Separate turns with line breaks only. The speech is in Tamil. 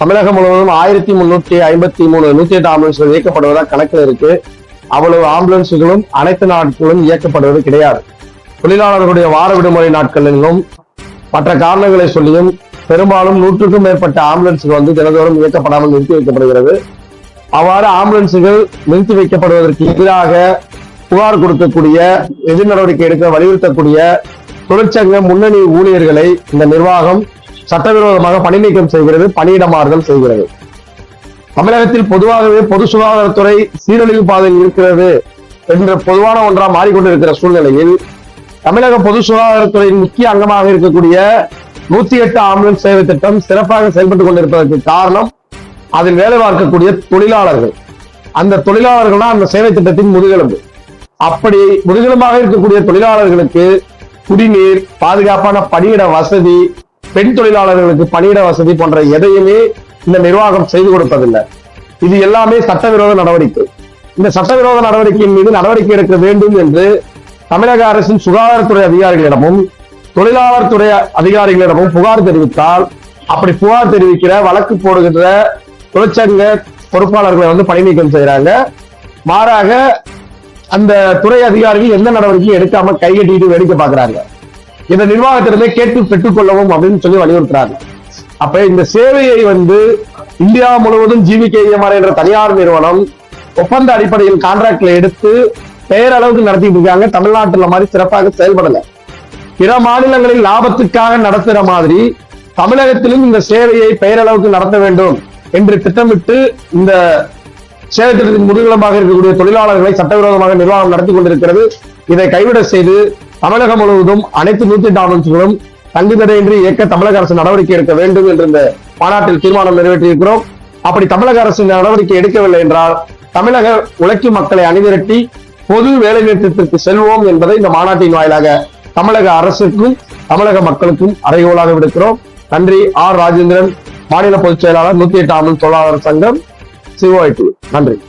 தமிழகம் முழுவதும் ஆயிரத்தி முன்னூற்றி ஐம்பத்தி மூணு நூத்தி எட்டு ஆம்புலன்ஸ்கள் இயக்கப்படுவதா கணக்கில் இருக்கு. அவ்வளவு ஆம்புலன்ஸ்களும் அனைத்து நாட்களும் இயக்கப்படுவது கிடையாது. தொழிலாளர்களுடைய வார விடுமுறை நாட்களிலும் மற்ற காரணங்களை சொல்லியும் பெரும்பாலும் நூற்றுக்கும் மேற்பட்ட ஆம்புலன்ஸ்கள் வந்து தினந்தோறும் இயக்கப்படாமல் நிறுத்தி வைக்கப்படுகிறது. அவ்வாறு ஆம்புலன்ஸ்கள் நிறுத்தி வைக்கப்படுவதற்கு எதிராக புகார் கொடுக்கக்கூடிய எதிர் நடவடிக்கை எடுக்க வலியுறுத்தக்கூடிய தொழிற்சங்க முன்னணி ஊழியர்களை இந்த நிர்வாகம் சட்டவிரோதமாக பணி நீக்கம் செய்கிறது பணியிடமாறுதல் செய்கிறது. தமிழகத்தில் பொதுவாகவே பொது சுகாதாரத்துறை சீரழிவு பாதையில் இருக்கிறது என்ற பொதுவான ஒன்றா மாறிக்கொண்டிருக்கிற சூழ்நிலையில் தமிழக பொது சுகாதாரத்துறையின் முக்கிய அங்கமாக இருக்கக்கூடிய நூத்தி எட்டு ஆம்புலன்ஸ் சேவை திட்டம் சிறப்பாக செயல்பட்டுக் கொண்டிருப்பதற்கு காரணம் அதில் வேலை பார்க்கக்கூடிய தொழிலாளர்கள். அந்த தொழிலாளர்கள் தான் அந்த சேவை திட்டத்தின் முதுகெலும்பு. அப்படி முதுகெலும்பாக இருக்கக்கூடிய தொழிலாளர்களுக்கு குடிநீர் பாதுகாப்பான பணியிட வசதி பெண் தொழிலாளர்களுக்கு பணியிட வசதி போன்ற எதையுமே இந்த நிர்வாகம் செய்து கொடுப்பதில்லை. இது எல்லாமே சட்டவிரோத நடவடிக்கை. இந்த சட்டவிரோத நடவடிக்கையின் மீது நடவடிக்கை எடுக்க வேண்டும் என்று தமிழக அரசின் சுகாதாரத்துறை அதிகாரிகளிடமும் தொழிலாளர் துறை அதிகாரிகளிடமும் புகார் தெரிவித்தால் அப்படி புகார் தெரிவிக்கிற வழக்கு போடுகின்ற தொழிற்சங்க பொறுப்பாளர்களை வந்து பணி நீக்கம் செய்யறாங்க மாறாக அந்த துறை அதிகாரிகள் எந்த நடவடிக்கையும் எடுக்காம கைகட்டிட்டு வேடிக்கை பாக்குறாங்க இந்த நிர்வாகத்திடமே கேட்டு பெற்றுக்கொள்ளவும் அப்படின்னு சொல்லி வலியுறுத்துறாரு. அப்ப இந்த சேவையை வந்து இந்தியா முழுவதும் ஜிவிகேஎம்ஆர் என்ற தனியார் நிறுவனம் ஒப்பந்த அடிப்படையில் கான்ட்ராக்ட்ல எடுத்து பெயரளவுக்கு நடத்திட்டு இருக்காங்க. தமிழ்நாட்டுல மாதிரி சிறப்பாக செயல்படல. பிற மாநிலங்களில் லாபத்துக்காக நடத்துற மாதிரி தமிழகத்திலும் இந்த சேவையை பெயரளவுக்கு நடத்த வேண்டும் என்று திட்டமிட்டு இந்த சேவை திட்டத்தின் முதுகலமாக இருக்கக்கூடிய தொழிலாளர்களை சட்டவிரோதமாக நிர்வாகம் நடத்தி கொண்டிருக்கிறது. இதை கைவிட செய்து தமிழகம் முழுவதும் அனைத்து நூத்தி எட்டு ஆம்புலன்ஸ்களும் தங்குதடையின்றி இயக்க தமிழக அரசு நடவடிக்கை எடுக்க வேண்டும் என்று இந்த மாநாட்டில் தீர்மானம் நிறைவேற்றியிருக்கிறோம். அப்படி தமிழக அரசு நடவடிக்கை எடுக்கவில்லை என்றால் தமிழக உழைக்கும் மக்களை அணிதிரட்டி பொது வேலை நிறுத்தத்திற்கு செல்வோம் என்பதை இந்த மாநாட்டின் வாயிலாக தமிழக அரசுக்கும் தமிழக மக்களுக்கும் அறைகோலாக விடுக்கிறோம். நன்றி. ஆர். ராஜேந்திரன் மாநில பொதுச் செயலாளர் நூத்தி எட்டு ஆம்புலன்ஸ் தொழிலாளர் சங்கம் சிஓஐடி. நன்றி.